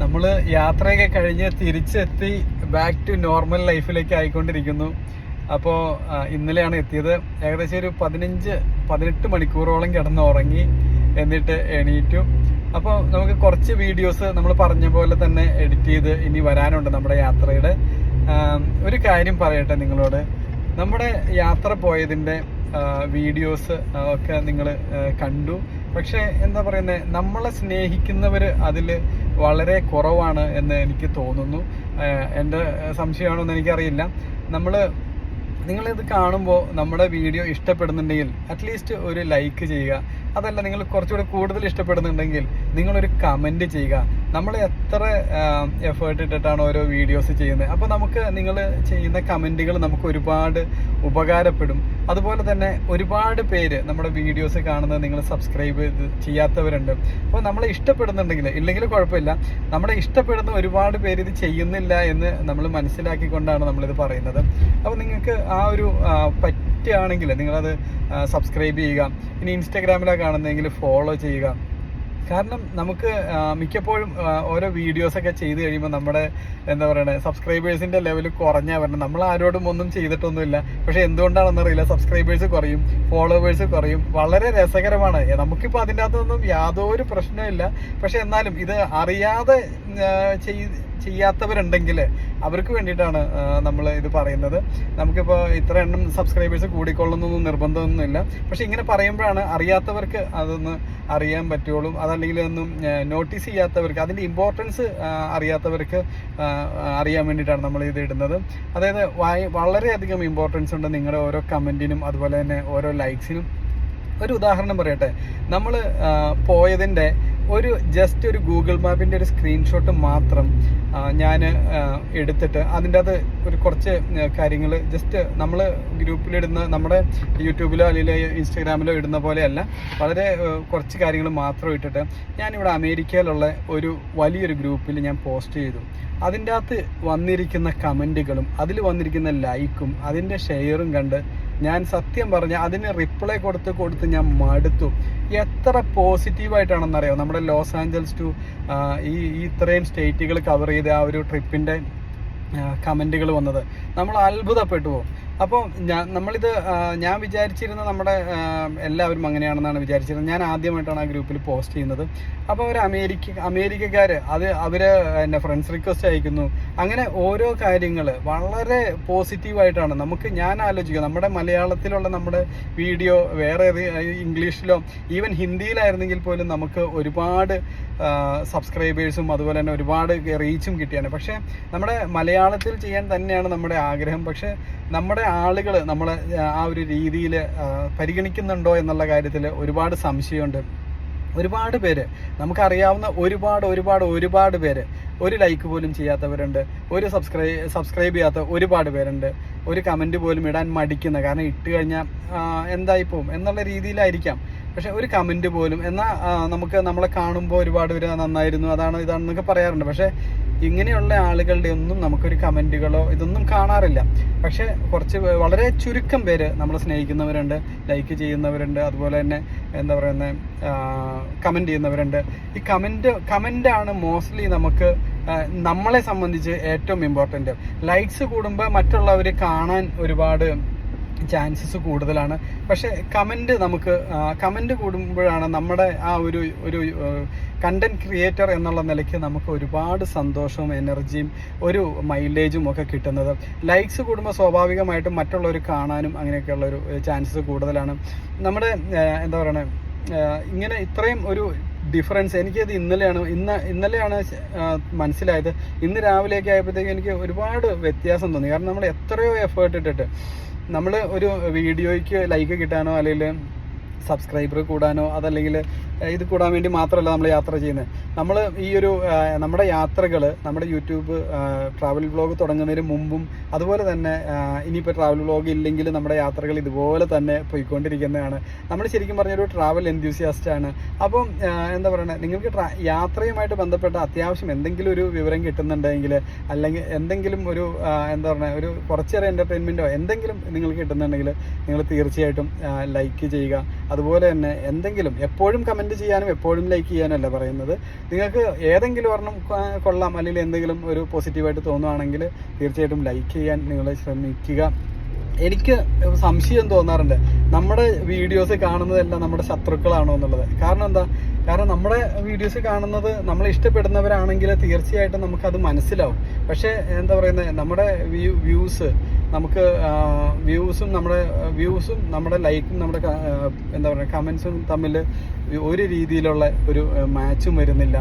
നമ്മൾ യാത്രയൊക്കെ കഴിഞ്ഞ് തിരിച്ചെത്തി ബാക്ക് ടു നോർമൽ ലൈഫിലേക്ക് ആയിക്കൊണ്ടിരിക്കുന്നു. അപ്പോൾ ഇന്നലെയാണ് എത്തിയത്. ഏകദേശം ഒരു പതിനഞ്ച് പതിനെട്ട് മണിക്കൂറോളം കിടന്ന് ഉറങ്ങി എന്നിട്ട് എണീറ്റു. അപ്പോൾ നമുക്ക് കുറച്ച് വീഡിയോസ് നമ്മൾ പറഞ്ഞ പോലെ തന്നെ എഡിറ്റ് ചെയ്ത് ഇനി വരാനുണ്ട് നമ്മുടെ യാത്രയുടെ. ഒരു കാര്യം പറയട്ടെ നിങ്ങളോട്. നമ്മുടെ യാത്ര പോയതിന്റെ വീഡിയോസ് ഒക്കെ നിങ്ങൾ കണ്ടു. പക്ഷേ എന്താ പറയുന്നത് നമ്മളെ സ്നേഹിക്കുന്നവർ അതിൽ വളരെ കുറവാണ് എന്ന് എനിക്ക് തോന്നുന്നു. എന്റെ സംശയമാണോ എന്ന് എനിക്കറിയില്ല. നമ്മൾ നിങ്ങളിത് കാണുമ്പോൾ നമ്മുടെ വീഡിയോ ഇഷ്ടപ്പെടുന്നുണ്ടെങ്കിൽ അറ്റ്ലീസ്റ്റ് ഒരു ലൈക്ക് ചെയ്യുക. അതല്ല നിങ്ങൾ കുറച്ചുകൂടി കൂടുതൽ ഇഷ്ടപ്പെടുന്നുണ്ടെങ്കിൽ നിങ്ങളൊരു കമന്റ് ചെയ്യുക. നമ്മൾ എത്ര എഫേർട്ട് ഇട്ടിട്ടാണ് ഓരോ വീഡിയോസ് ചെയ്യുന്നത്. അപ്പോൾ നമുക്ക് നിങ്ങൾ ചെയ്യുന്ന കമന്റുകൾ നമുക്ക് ഒരുപാട് ഉപകാരപ്പെടും. അതുപോലെ തന്നെ ഒരുപാട് പേര് നമ്മുടെ വീഡിയോസ് കാണുന്നത് നിങ്ങൾ സബ്സ്ക്രൈബ് ചെയ്യാത്തവരുണ്ട്. അപ്പോൾ നമ്മൾ ഇഷ്ടപ്പെടുന്നുണ്ടെങ്കിൽ ഇല്ലെങ്കിൽ കുഴപ്പമില്ല. നമ്മളെ ഇഷ്ടപ്പെടുന്ന ഒരുപാട് പേര് ഇത് ചെയ്യുന്നില്ല എന്ന് നമ്മൾ മനസ്സിലാക്കിക്കൊണ്ടാണ് നമ്മളിത് പറയുന്നത്. അപ്പോൾ നിങ്ങൾക്ക് ഒരു ആ, പറ്റുകയാണെങ്കിൽ നിങ്ങളത് സബ്സ്ക്രൈബ് ചെയ്യുക. ഇനി ഇൻസ്റ്റാഗ്രാമിലാണ് കാണുന്നതെങ്കിൽ ഫോളോ ചെയ്യുക. കാരണം നമുക്ക് മിക്കപ്പോഴും ഓരോ വീഡിയോസൊക്കെ ചെയ്ത് കഴിയുമ്പോൾ നമ്മുടെ എന്താ പറയുക സബ്സ്ക്രൈബേഴ്സിന്റെ ലെവൽ കുറഞ്ഞാൽ വരണം. നമ്മൾ ആരോടും ഒന്നും ചെയ്തിട്ടൊന്നുമില്ല. പക്ഷേ എന്തുകൊണ്ടാണെന്ന് അറിയില്ല. സബ്സ്ക്രൈബേഴ്സ് കുറയും ഫോളോവേഴ്സ് കുറയും. വളരെ രസകരമാണ്. നമുക്കിപ്പോൾ അതിന്റെ അകത്തൊന്നും യാതൊരു പ്രശ്നമില്ല പക്ഷേ എന്നാലും ഇത് അറിയാതെ ചെയ്ത് ചെയ്- ചെയ്യാത്തവരുണ്ടെങ്കിൽ അവർക്ക് വേണ്ടിയിട്ടാണ് നമ്മൾ ഇത് പറയുന്നത്. നമുക്കിപ്പോൾ ഇത്ര എണ്ണം സബ്സ്ക്രൈബേഴ്സ് കൂടിക്കൊള്ളുന്നൊന്നും നിർബന്ധമൊന്നുമില്ല. പക്ഷെ ഇങ്ങനെ പറയുമ്പോഴാണ് അറിയാത്തവർക്ക് അതൊന്ന് അറിയാൻ പറ്റുള്ളൂ. അതല്ലെങ്കിൽ ഒന്നും നോട്ടീസ് ചെയ്യാത്തവർക്ക് അതിന്റെ ഇമ്പോർട്ടൻസ് അറിയാത്തവർക്ക് അറിയാൻ വേണ്ടിയിട്ടാണ് നമ്മൾ ഇത് ഇടുന്നത്. അതായത് വളരെയധികം ഇമ്പോർട്ടൻസ് ഉണ്ട് നിങ്ങളുടെ ഓരോ കമന്റിനും അതുപോലെ തന്നെ ഓരോ ലൈക്സിനും ഒരു ഉദാഹരണം പറയട്ടെ. നമ്മൾ പോയതിന്റെ ഒരു ജസ്റ്റ് ഒരു ഗൂഗിൾ മാപ്പിന്റെ ഒരു സ്ക്രീൻഷോട്ട് മാത്രം ഞാൻ എടുത്തിട്ട് അതിന്റെ അത് ഒരു കുറച്ച് കാര്യങ്ങൾ ജസ്റ്റ് നമ്മൾ ഗ്രൂപ്പിലിടുന്ന നമ്മുടെ യൂട്യൂബിലോ അല്ലെങ്കിൽ ഇൻസ്റ്റാഗ്രാമിലോ ഇടുന്ന പോലെയല്ല. വളരെ കുറച്ച് കാര്യങ്ങൾ മാത്രം ഇട്ടിട്ട് ഞാനിവിടെ അമേരിക്കയിലുള്ള ഒരു വലിയൊരു ഗ്രൂപ്പിൽ ഞാൻ പോസ്റ്റ് ചെയ്തു. അതിന്റെ അകത്ത് വന്നിരിക്കുന്ന കമന്റുകളും അതിൽ വന്നിരിക്കുന്ന ലൈക്കും അതിന്റെ ഷെയറും കണ്ട് ഞാൻ സത്യം പറഞ്ഞ അതിന് റിപ്ലൈ കൊടുത്ത് കൊടുത്ത് ഞാൻ മടുത്തു. എത്ര പോസിറ്റീവായിട്ടാണെന്നറിയോ? നമ്മുടെ ലോസ് ആഞ്ചൽസ് ടു ഈ ഇത്രയും സ്റ്റേറ്റുകൾ കവർ ചെയ്ത ആ ഒരു ട്രിപ്പിന്റെ കമന്റുകൾ വന്നത്. നമ്മൾ അത്ഭുതപ്പെട്ടു പോകും. അപ്പോൾ ഞാൻ നമ്മളിത് ഞാൻ വിചാരിച്ചിരുന്ന നമ്മുടെ എല്ലാവരും അങ്ങനെയാണെന്നാണ് വിചാരിച്ചിരുന്നത്. ഞാൻ ആദ്യമായിട്ടാണ് ആ ഗ്രൂപ്പിൽ പോസ്റ്റ് ചെയ്യുന്നത്. അപ്പോൾ അവർ അമേരിക്ക അമേരിക്കക്കാർ അത് അവർ എന്നെ ഫ്രണ്ട്സ് റിക്വസ്റ്റ് അയക്കുന്നു. അങ്ങനെ ഓരോ കാര്യങ്ങൾ വളരെ പോസിറ്റീവായിട്ടാണ് നമുക്ക് ഞാൻ ആലോചിക്കുക നമ്മുടെ മലയാളത്തിലുള്ള നമ്മുടെ വീഡിയോ വേറെ ഇംഗ്ലീഷിലോ ഈവൻ ഹിന്ദിയിലായിരുന്നെങ്കിൽ പോലും നമുക്ക് ഒരുപാട് സബ്സ്ക്രൈബേഴ്സും അതുപോലെ തന്നെ ഒരുപാട് റീച്ചും കിട്ടിയാണ്. പക്ഷേ നമ്മുടെ മലയാളത്തിൽ ചെയ്യാൻ തന്നെയാണ് നമ്മുടെ ആഗ്രഹം. പക്ഷേ നമ്മുടെ ആളുകൾ നമ്മളെ ആ ഒരു രീതിയിൽ പരിഗണിക്കുന്നുണ്ടോ എന്നുള്ള കാര്യത്തിൽ ഒരുപാട് സംശയമുണ്ട്. ഒരുപാട് പേര് നമുക്കറിയാവുന്ന ഒരുപാട് ഒരുപാട് ഒരുപാട് പേര് ഒരു ലൈക്ക് പോലും ചെയ്യാത്തവരുണ്ട് ഒരു സബ്സ്ക്രൈബ് സബ്സ്ക്രൈബ് ചെയ്യാത്ത ഒരുപാട് പേരുണ്ട് ഒരു കമന്റ് പോലും ഇടാൻ മടിക്കുന്ന കാരണം ഇട്ട് കഴിഞ്ഞാൽ എന്തായിപ്പോവും എന്നുള്ള രീതിയിലായിരിക്കാം. പക്ഷെ ഒരു കമന്റ് പോലും. എന്നാൽ നമുക്ക് നമ്മളെ കാണുമ്പോൾ ഒരുപാട് പേര് നന്നായിരുന്നു. അതാണ് ഇതാണെന്നൊക്കെ പറയാറുണ്ട്. പക്ഷേ ഇങ്ങനെയുള്ള ആളുകളുടെ ഒന്നും നമുക്കൊരു കമന്റുകളോ ഇതൊന്നും കാണാറില്ല. പക്ഷെ കുറച്ച് വളരെ ചുരുക്കം പേര് നമ്മളെ സ്നേഹിക്കുന്നവരുണ്ട് ലൈക്ക് ചെയ്യുന്നവരുണ്ട്. അതുപോലെ തന്നെ എന്താ പറയുന്നത് കമന്റ് ചെയ്യുന്നവരുണ്ട്. ഈ കമന്റ് കമന്റാണ് മോസ്റ്റ്ലി നമുക്ക് നമ്മളെ സംബന്ധിച്ച് ഏറ്റവും ഇമ്പോർട്ടന്റ് ലൈക്സ് കൂടുമ്പോൾ മറ്റുള്ളവർ കാണാൻ ഒരുപാട് ചാൻസസ് കൂടുതലാണ്. പക്ഷേ കമന്റ് നമുക്ക് കമന്റ് കൂടുമ്പോഴാണ് നമ്മുടെ ആ ഒരു ഒരു കണ്ടന്റ് ക്രിയേറ്റർ എന്നുള്ള നിലയ്ക്ക് നമുക്ക് ഒരുപാട് സന്തോഷവും എനർജിയും ഒരു മൈലേജും ഒക്കെ കിട്ടുന്നത്. ലൈക്സ് കൂടുമ്പോൾ സ്വാഭാവികമായിട്ടും മറ്റുള്ളവർ കാണാനും അങ്ങനെയൊക്കെയുള്ള ഒരു ചാൻസസ് കൂടുതലാണ്. നമ്മുടെ എന്താ പറയണേ ഇങ്ങനെ ഇത്രയും ഒരു ഡിഫറൻസ് എനിക്കത് ഇന്നലെയാണ് ഇന്ന് ഇന്നലെയാണ് മനസ്സിലായത്. ഇന്ന് രാവിലെയൊക്കെ ആയപ്പോഴത്തേക്കും എനിക്ക് ഒരുപാട് വ്യത്യാസം തോന്നി. കാരണം നമ്മൾ എത്രയോ എഫേർട്ട് ഇട്ടിട്ട് നമ്മൾ ഒരു വീഡിയോയ്ക്ക് ലൈക്ക് കിട്ടാനോ അല്ലെങ്കിൽ സബ്സ്ക്രൈബർ കൂടാനോ അതല്ലെങ്കിൽ ഇത് കൂടാൻ വേണ്ടി മാത്രമല്ല നമ്മൾ യാത്ര ചെയ്യുന്നത്. നമ്മൾ ഈ ഒരു നമ്മുടെ യാത്രകൾ നമ്മുടെ യൂട്യൂബ് ട്രാവൽ വ്ലോഗ് തുടങ്ങുന്നതിന് മുമ്പും അതുപോലെ തന്നെ ഇനിയിപ്പോൾ ട്രാവൽ വ്ലോഗ് ഇല്ലെങ്കിൽ നമ്മുടെ യാത്രകൾ ഇതുപോലെ തന്നെ പോയിക്കൊണ്ടിരിക്കുന്നതാണ്. നമ്മൾ ശരിക്കും പറഞ്ഞൊരു ട്രാവൽ എൻത്യൂസിയാസ്റ്റ് ആണ്. അപ്പം എന്താ പറയുക നിങ്ങൾക്ക് യാത്രയുമായിട്ട് ബന്ധപ്പെട്ട അത്യാവശ്യം എന്തെങ്കിലും ഒരു വിവരം കിട്ടുന്നുണ്ടെങ്കിൽ അല്ലെങ്കിൽ എന്തെങ്കിലും ഒരു എന്താ പറയുക ഒരു കുറച്ചേറെ എന്റർടൈൻമെന്റോ എന്തെങ്കിലും നിങ്ങൾക്ക് കിട്ടുന്നുണ്ടെങ്കിൽ നിങ്ങൾ തീർച്ചയായിട്ടും ലൈക്ക് ചെയ്യുക. അതുപോലെ തന്നെ എന്തെങ്കിലും എപ്പോഴും കമന്റ് കമന്റ് ചെയ്യാനും എപ്പോഴും ലൈക്ക് ചെയ്യാനല്ല പറയുന്നത്. നിങ്ങൾക്ക് ഏതെങ്കിലും ഒരെണ്ണം കൊള്ളാം അല്ലെങ്കിൽ എന്തെങ്കിലും ഒരു പോസിറ്റീവായിട്ട് തോന്നുവാണെങ്കിൽ തീർച്ചയായിട്ടും ലൈക്ക് ചെയ്യാൻ നിങ്ങൾ ശ്രമിക്കുക. എനിക്ക് സംശയം തോന്നാറുണ്ട്. നമ്മുടെ വീഡിയോസ് കാണുന്നതെല്ലാം നമ്മുടെ ശത്രുക്കളാണോ എന്നുള്ളത്. കാരണം എന്താ? കാരണം നമ്മുടെ വീഡിയോസ് കാണുന്നത് നമ്മൾ ഇഷ്ടപ്പെടുന്നവരാണെങ്കിൽ തീർച്ചയായിട്ടും നമുക്കത് മനസ്സിലാവും. പക്ഷേ എന്താ പറയുന്നത് നമ്മുടെ വ്യൂ വ്യൂസ് നമുക്ക് വ്യൂസും നമ്മുടെ വ്യൂസും നമ്മുടെ ലൈക്കും നമ്മുടെ എന്താ പറയുക കമൻസും തമ്മിൽ ഒരു രീതിയിലുള്ള ഒരു മാച്ചും വരുന്നില്ല.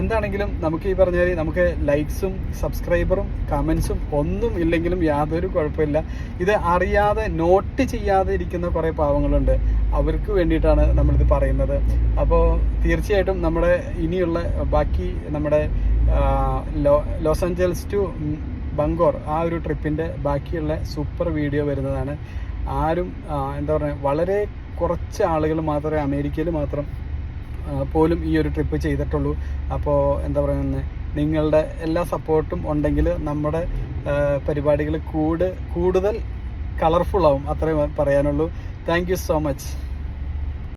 എന്താണെങ്കിലും നമുക്ക് ഈ പറഞ്ഞ നമുക്ക് ലൈക്സും സബ്സ്ക്രൈബറും കമൻസും ഒന്നും ഇല്ലെങ്കിലും യാതൊരു കുഴപ്പമില്ല. ഇത് അറിയാതെ നോട്ട് ചെയ്യാതെ ഇരിക്കുന്ന കുറേ പാവങ്ങളുണ്ട്. അവർക്ക് വേണ്ടിയിട്ടാണ് നമ്മളിത് പറയുന്നത്. അപ്പോൾ തീർച്ചയായിട്ടും നമ്മുടെ ഇനിയുള്ള ബാക്കി നമ്മുടെ ലോസ് ആഞ്ചൽസ് ടു ബംഗോർ ആ ഒരു ട്രിപ്പിന്റെ ബാക്കിയുള്ള സൂപ്പർ വീഡിയോ വരുന്നതാണ്. ആരും എന്താ പറയുക വളരെ കുറച്ച് ആളുകൾ മാത്രമേ അമേരിക്കയിൽ മാത്രം പോലും ഈ ഒരു ട്രിപ്പ് ചെയ്തിട്ടുള്ളൂ. അപ്പോൾ എന്താ പറയുന്നത് നിങ്ങളുടെ എല്ലാ സപ്പോർട്ടും ഉണ്ടെങ്കിൽ നമ്മുടെ പരിപാടികൾ കൂട് കൂടുതൽ കളർഫുൾ ആവും അത്രേ പറയാനുള്ളൂ. Thank so much